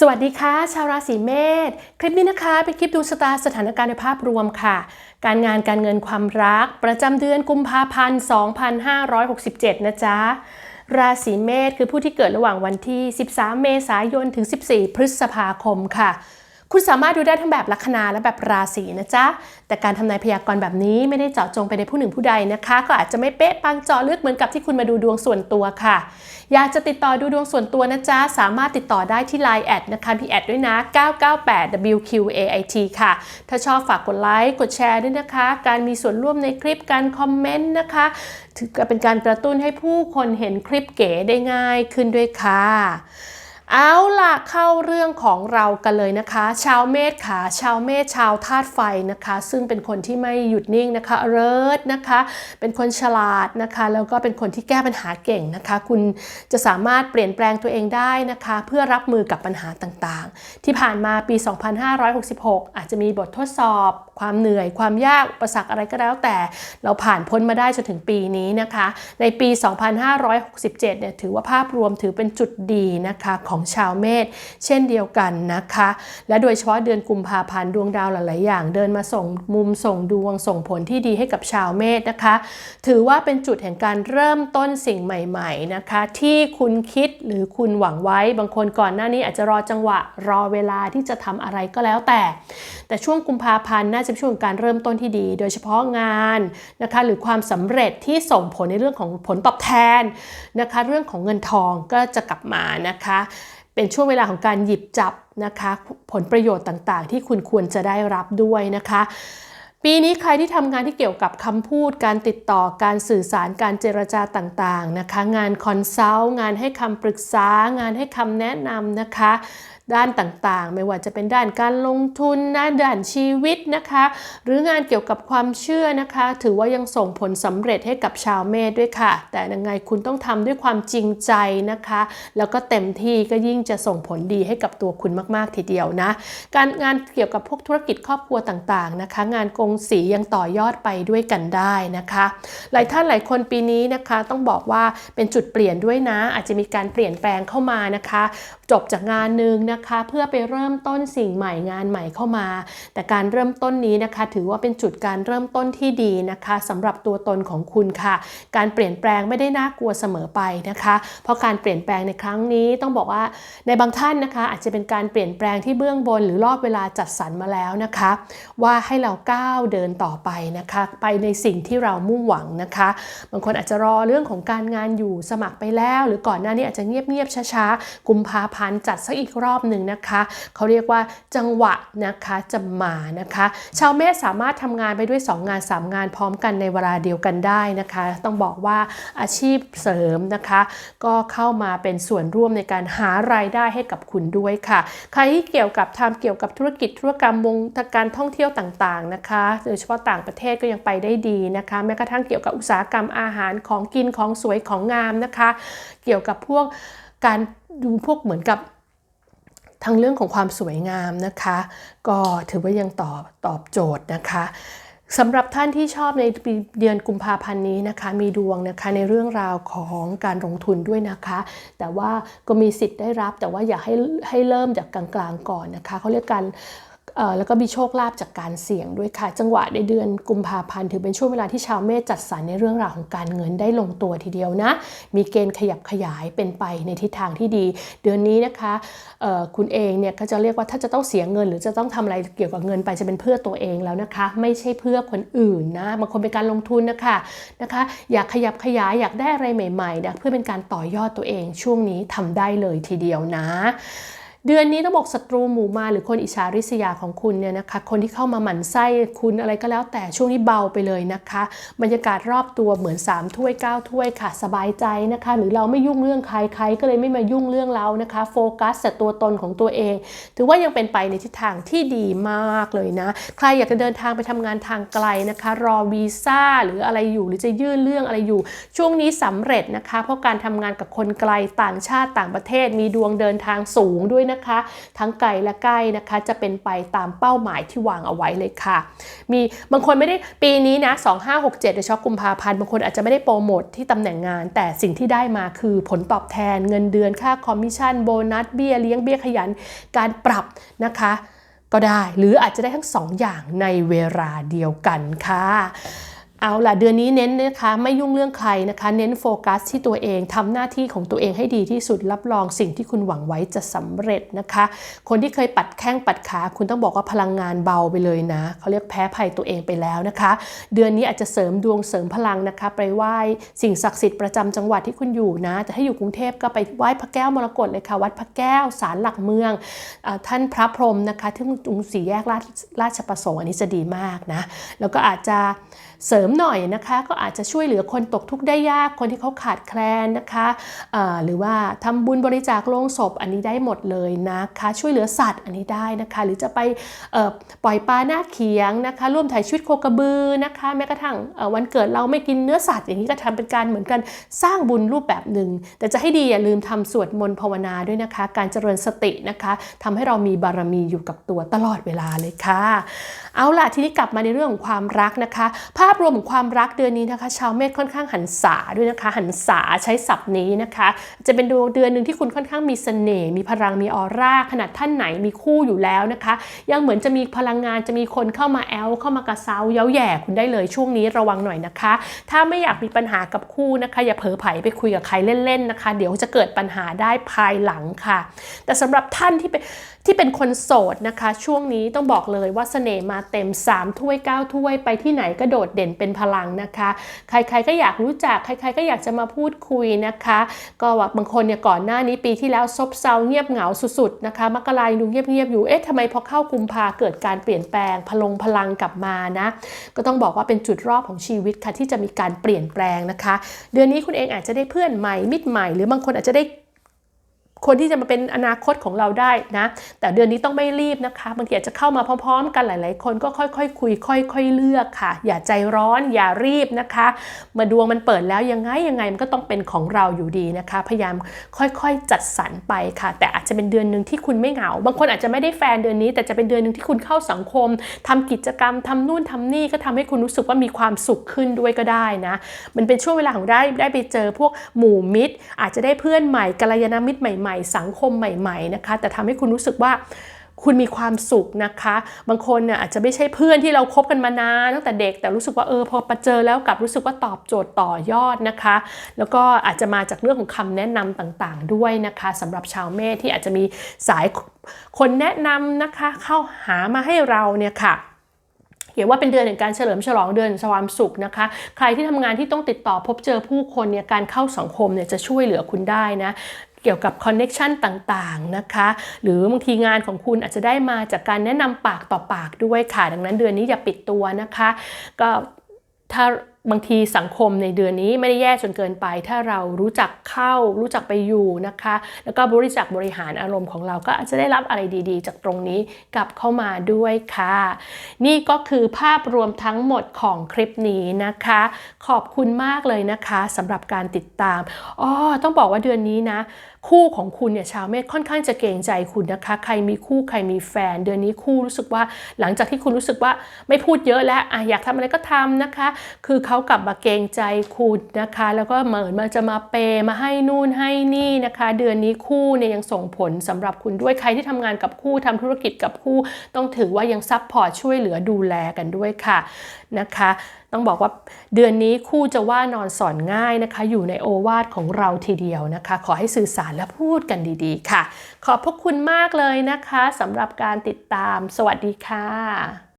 สวัสดีค่ะ ชาวราศีเมษคลิปนี้นะคะเป็นคลิปดูสตาสถานการณ์ในภาพรวมค่ะ การงานการเงินความรัก ประจำเดือนกุมภาพันธ์2567 นะจ๊ะ ราศีเมษคือผู้ที่เกิดระหว่างวันที่ 13 เมษายนถึง 14 พฤษภาคมค่ะ คุณสามารถดูได้ทั้งแบบลัคนาและแบบราศีนะจ๊ะ แต่การทำนายพยากรณ์แบบนี้ไม่ได้เจาะจงไปในผู้หนึ่งผู้ใดนะคะ ก็อาจจะไม่เป๊ะปังเจาะลึกเหมือนกับที่คุณมาดูดวงส่วนตัวค่ะ อยากจะติดต่อดูดวงส่วนตัวนะจ๊ะ สามารถติดต่อได้ที่ Line แอดนะคะมีแอดด้วยนะ 998 WQAIT ค่ะ ถ้าชอบฝากกดไลค์กดแชร์ด้วยนะคะ การมีส่วนร่วมในคลิปการคอมเมนต์นะคะถือเป็นการกระตุ้นให้ผู้คนเห็นคลิปเก๋ได้ง่ายขึ้นด้วยค่ะ เอาล่ะเข้าเรื่องของเรากันเลยนะคะ ชาวเมษค่ะชาวเมษชาวธาตุไฟนะคะ ซึ่งเป็นคนที่ไม่หยุดนิ่งนะคะเริดนะคะ เป็นคนฉลาดนะคะ แล้วก็เป็นคนที่แก้ปัญหาเก่งนะคะ คุณจะสามารถเปลี่ยนแปลงตัวเองได้นะคะ เพื่อรับมือกับปัญหาต่างๆ ที่ผ่านมาปี 2566 อาจจะมีบททดสอบ ความเหนื่อย ความยากอุปสรรคอะไรก็แล้วแต่เราผ่านพ้นมาได้จนถึงปีนี้นะคะ ในปี 2567 เนี่ยถือว่าภาพรวมถือเป็นจุดดีนะคะของชาวเมษเช่นเดียวกันนะคะ และโดยเฉพาะเดือนกุมภาพันธ์ดวงดาวหลาย ๆ อย่าง เดินมาส่งมุมส่งดวงส่งผลที่ดีให้กับชาวเมษนะคะ ถือว่าเป็นจุดแห่งการเริ่มต้นสิ่งใหม่ ๆ นะคะ ที่คุณคิดหรือคุณหวังไว้บางคนก่อนหน้านี้อาจจะรอจังหวะรอเวลาที่จะทำอะไรก็แล้วแต่ แต่ช่วงกุมภาพันธ์น่าจะเป็นช่วงการเริ่มต้นที่ดี โดยเฉพาะงานนะคะหรือความสำเร็จที่ส่งผลในเรื่องของผลตอบแทนนะคะ เรื่องของเงินทองก็จะกลับมานะคะ เป็นช่วงเวลาของการหยิบจับนะคะผลประโยชน์ต่างๆ ที่คุณควรจะได้รับด้วยนะคะ ปีนี้ใครที่ทำงานที่เกี่ยวกับคำพูด การติดต่อการสื่อสารการเจรจาต่างๆนะคะ งานคอนซัลท์งานให้คำปรึกษา งานให้คำแนะนำนะคะ ด้านต่างๆ ไม่ว่าจะเป็นด้านการลงทุนนะด้านชีวิตนะคะ หรืองานเกี่ยวกับความเชื่อนะคะ ถือว่ายังส่งผลสำเร็จให้กับชาวเมษด้วยค่ะ แต่ยังไงคุณต้องทำด้วยความจริงใจนะคะ แล้วก็เต็มที่ก็ยิ่งจะส่งผลดีให้กับตัวคุณมากๆทีเดียวนะ การงานเกี่ยวกับพวกธุรกิจครอบครัวต่างๆนะคะ งานกงสียังต่อยอดไปด้วยกันได้นะคะ หลายท่านหลายคนปีนี้นะคะต้องบอกว่าเป็นจุดเปลี่ยนด้วยนะ อาจจะมีการเปลี่ยนแปลงเข้ามานะคะ จบจากงานหนึ่งนะคะ เพื่อไปเริ่มต้นสิ่งใหม่งานใหม่เข้ามา แต่การเริ่มต้นนี้นะคะ ถือว่าเป็นจุดการเริ่มต้นที่ดีนะคะสำหรับตัวตนของคุณค่ะ การเปลี่ยนแปลงไม่ได้น่ากลัวเสมอไปนะคะ เพราะการเปลี่ยนแปลงในครั้งนี้ต้องบอกว่าในบางท่านนะคะ อาจจะเป็นการเปลี่ยนแปลงที่เบื้องบน หรือรอบเวลาจัดสรรมาแล้วนะคะ ว่าให้เราก้าวเดินต่อไปนะคะ ไปในสิ่งที่เรามุ่งหวังนะคะ บางคนอาจจะรอเรื่องของการงานอยู่สมัครไปแล้ว หรือก่อนหน้านี้อาจจะเงียบๆช้าๆกุมภาพันธ์จัดสักอีกรอบหนึ่งนะคะเขาเรียกว่าจังหวะนะคะจะมานะคะ ชาวเมษสามารถทำงานไปด้วย 2 งาน 3 งานพร้อมกันในเวลาเดียวกันได้นะคะ ต้องบอกว่าอาชีพเสริมนะคะ ก็เข้ามาเป็นส่วนร่วมในการหารายได้ให้กับคุณด้วยค่ะ ใครที่เกี่ยวกับทำเกี่ยวกับธุรกิจธุรกรรมวงการท่องเที่ยวต่างๆนะคะโดยเฉพาะต่างประเทศก็ยังไปได้ดีนะคะแม้กระทั่งเกี่ยวกับอุตสาหกรรมอาหารของกินของสวยของงามนะคะ เกี่ยวกับพวกการดูพวกเหมือนกับ ทั้งเรื่องของความสวยงามนะคะ ก็ถือว่ายังตอบตอบโจทย์นะคะสำหรับท่านที่ชอบในปีเดือนกุมภาพันธ์นี้นะคะ มีดวงนะคะในเรื่องราวของการลงทุนด้วยนะคะ แต่ว่าก็มีสิทธิ์ได้รับแต่ว่าอยากให้ให้เริ่มจากกลางๆก่อนนะคะเขาเรียกการ แล้วก็มีโชคลาภจากการเสี่ยงด้วยค่ะ จังหวะในเดือนกุมภาพันธ์ถือเป็นช่วงเวลาที่ชาวเมษจัดสรรในเรื่องราวของการเงินได้ลงตัวทีเดียวนะ มีเกณฑ์ขยับขยายเป็นไปในทิศทางที่ดี เดือนนี้นะคะคุณเองเนี่ยก็จะเรียกว่าถ้าจะต้องเสียเงิน หรือจะต้องทำอะไรเกี่ยวกับเงินไปจะเป็นเพื่อตัวเองแล้วนะคะ ไม่ใช่เพื่อคนอื่นนะบางคนเป็นการลงทุนนะคะนะคะ อยากขยับขยายอยากได้อะไรใหม่ๆนะเพื่อเป็นการต่อยอดตัวเองช่วงนี้ทำได้เลยทีเดียวนะ เดือนนี้ต้องบอกศัตรูหมู่มาหรือคนอิจฉาริษยาของคุณเนี่ยนะคะคนที่เข้ามาหมั่นไส้คุณอะไรก็แล้ว แต่ช่วงนี้เบาไปเลยนะคะ บรรยากาศรอบตัวเหมือน 3 ถ้วย 9 ถ้วยค่ะ สบายใจนะคะ หรือเราไม่ยุ่งเรื่องใครใครก็เลยไม่มายุ่งเรื่องเรานะคะ โฟกัสแต่ตัวตนของตัวเอง ถือว่ายังเป็นไปในทิศทางที่ดีมากเลยนะ ใครอยากจะเดินทางไปทำงานทางไกลนะคะ รอวีซ่าหรืออะไรอยู่หรือจะยื่นเรื่องอะไรอยู่ ช่วงนี้สำเร็จนะคะ เพราะการทำงานกับคนไกลต่างชาติต่างประเทศมีดวงเดินทางสูงด้วยนะนะคะ ทั้งไกลและใกล้นะคะ จะเป็นไปตามเป้าหมายที่วางเอาไว้เลยค่ะ มีบางคนไม่ได้ปีนี้นะ 2567ในช็อคกุมภาพันธ์บางคนอาจจะไม่ได้โปรโมทที่ตำแหน่งงาน แต่สิ่งที่ได้มาคือผลตอบแทนเงินเดือนค่าคอมมิชชั่นโบนัสเบี้ยเลี้ยงเบี้ยขยัน การปรับนะคะก็ได้หรืออาจจะได้ทั้งสองอย่างในเวลาเดียวกันค่ะ เอาล่ะเดือนนี้เน้นนะคะไม่ยุ่งเรื่องใครนะคะ เน้นโฟกัสที่ตัวเองทำหน้าที่ของตัวเองให้ดีที่สุดรับรองสิ่งที่คุณหวังไว้จะสำเร็จนะคะ คนที่เคยปัดแข้งปัดขาคุณต้องบอกว่าพลังงานเบาไปเลยนะเขาเรียกแพ้ภัยตัวเองไปแล้วนะคะ เดือนนี้อาจจะเสริมดวงเสริมพลังนะคะ ไปไหว้สิ่งศักดิ์สิทธิ์ประจำจังหวัดที่คุณอยู่นะแต่ถ้าอยู่กรุงเทพก็ไปไหว้พระแก้วมรกตเลยค่ะวัดพระแก้วศาลหลักเมืองอท่านพระพรหมนะคะที่ตรงสี่แยกราชราชประสงค์อันนี้จะดีมากนะแล้วก็อาจจะเสริมหน่อยนะคะ ก็อาจจะช่วยเหลือคนตกทุกข์ได้ยากคนที่เขาขาดแคลนนะคะหรือว่าทำบุญบริจาคโลงศพอันนี้ได้หมดเลยนะคะ ช่วยเหลือสัตว์อันนี้ได้นะคะ หรือจะไปปล่อยปลาหน้าเขียงนะคะ ร่วมถ่ายชีวิตโคกระบือนะคะ แม้กระทั่งวันเกิดเราไม่กินเนื้อสัตว์อย่างนี้ก็ทำเป็นการเหมือนกันสร้างบุญรูปแบบหนึ่ง แต่จะให้ดีอย่าลืมทำสวดมนต์ภาวนาด้วยนะคะ การเจริญสตินะคะทำให้เรามีบารมีอยู่กับตัวตลอดเวลาเลยค่ะ เอาล่ะทีนี้กลับมาในเรื่องของความรักนะคะภาพรวมของความรักเดือนนี้นะคะ ชาวเมษค่อนข้างหันษาด้วยนะคะ หันษาใช้ศัพท์นี้นะคะ จะเป็นดวงเดือนหนึ่งที่คุณค่อนข้างมีเสน่ห์มีพลังมีออร่าขนาดท่านไหนมีคู่อยู่แล้วนะคะ ยังเหมือนจะมีพลังงานจะมีคนเข้ามาแอลเข้ามากระเซาเย้าแย่คุณได้เลยช่วงนี้ระวังหน่อยนะคะ ถ้าไม่อยากมีปัญหากับคู่นะคะ อย่าเผลอไผลไปคุยกับใครเล่นๆนะคะ เดี๋ยวจะเกิดปัญหาได้ภายหลังค่ะ แต่สำหรับท่านที่เป็น ที่เป็นคนโสดนะคะ ช่วงนี้ต้องบอกเลยว่าเสน่ห์มาเต็ม 3 ถ้วย 9 ถ้วยไปที่ไหนก็โดดเด่นเป็นพลังนะคะ ใครๆก็อยากรู้จัก ใครๆก็อยากจะมาพูดคุยนะคะ ก็ว่าบางคนเนี่ยก่อนหน้านี้ปีที่แล้วซบเซาเงียบเหงาสุดๆนะคะมกรายังดูเงียบๆอยู่เอ๊ะทำไมพอเข้ากุมภาเกิดการเปลี่ยนแปลงพลงพลังกลับมานะก็ต้องบอกว่าเป็นจุดรอบของชีวิตค่ะที่จะมีการเปลี่ยนแปลงนะคะ เดือนนี้คุณเองอาจจะได้เพื่อนใหม่มิตรใหม่หรือบางคนอาจจะได้ คนที่จะมาเป็นอนาคตของเราได้นะ แต่เดือนนี้ต้องไม่รีบนะคะบางทีอาจจะเข้ามาพร้อม ๆ กันหลาย ๆ คนก็ค่อยๆคคุย ค่อย ๆ เลือกค่ะ อย่าใจร้อนอย่ารีบนะคะเมื่อดวงมันเปิดแล้วยังไงยังไงมันก็ต้องเป็นของเราอยู่ดีนะคะ พยายามค่อยๆจัดสรรไปค่ะ แต่อาจจะเป็นเดือนหนึ่งที่คุณไม่เหงา บางคนอาจจะไม่ได้แฟนเดือนนี้ แต่จะเป็นเดือนหนึ่งที่คุณเข้าสังคมทำกิจกรรมทำนู่นทำนี่ก็ทำให้คุณรู้สึกว่ามีความสุขขึ้นด้วยก็ได้นะ มันเป็นช่วงเวลาของได้ได้ไปเจอพวกหมู่มิตร อาจจะได้เพื่อนใหม่กัลยาณมิตรใหม่ๆ สังคมใหม่ๆนะคะ แต่ทำให้คุณรู้สึกว่าคุณมีความสุขนะคะ บางคนเนี่ยอาจจะไม่ใช่เพื่อนที่เราคบกันมานานตั้งแต่เด็ก แต่รู้สึกว่าเออพอมาเจอแล้วกลับรู้สึกว่าตอบโจทย์ต่อยอดนะคะ แล้วก็อาจจะมาจากเรื่องของคำแนะนำต่างๆ ด้วยนะคะสำหรับชาวเมษที่อาจจะมีสายคนแนะนำนะคะ เข้าหามาให้เราเนี่ยค่ะเห็นว่าเป็นเดือนแห่งการเฉลิมฉลองเดือนความสุขนะคะ ใครที่ทำงานที่ต้องติดต่อพบเจอผู้คนเนี่ยการเข้าสังคมเนี่ยจะช่วยเหลือคุณได้นะ เกี่ยวกับคอนเน็ชันต่างๆนะคะ หรือบางทีงานของคุณอาจจะได้มาจากการแนะนำปากต่อปากด้วยค่ะ ดังนั้นเดือนนี้อย่าปิดตัวนะคะ ก็ถ้าบางทีสังคมในเดือนนี้ไม่ได้แย่จนเกินไป ถ้าเรารู้จักเข้า รู้จักไปอยู่นะคะ แล้วก็บริจาคบริหารอารมณ์ของเราก็อาจจะได้รับอะไรดีๆ จากตรงนี้กลับเข้ามาด้วยค่ะ นี่ก็คือภาพรวมทั้งหมดของคลิปนี้นะคะ ขอบคุณมากเลยนะคะสำหรับการติดตามอ๋อต้องบอกว่าเดือนนี้นะ คู่ของคุณเนี่ยชาวเมษค่อนข้างจะเกรงใจคุณนะคะ ใครมีคู่ใครมีแฟน เดือนนี้คู่รู้สึกว่าหลังจากที่คุณรู้สึกว่าไม่พูดเยอะแล้วอะอยากทำอะไรก็ทำนะคะ คือเขากลับมาเกรงใจคุณนะคะ แล้วก็เหมือนมาจะมาเปย์มาให้นู่นให้นี่นะคะ เดือนนี้คู่เนี่ยยังส่งผลสำหรับคุณด้วยใครที่ทำงานกับคู่ทำธุรกิจกับคู่ ต้องถือว่ายังซัพพอร์ตช่วยเหลือดูแลกันด้วยค่ะนะคะ ต้องบอกว่าเดือนนี้คู่จะว่านอนสอนง่ายนะคะ อยู่ในโอวาทของเราทีเดียวนะคะ ขอให้สื่อสารและพูดกันดีๆ ค่ะ ขอบพระคุณมากเลยนะคะสำหรับการติดตาม สวัสดีค่ะ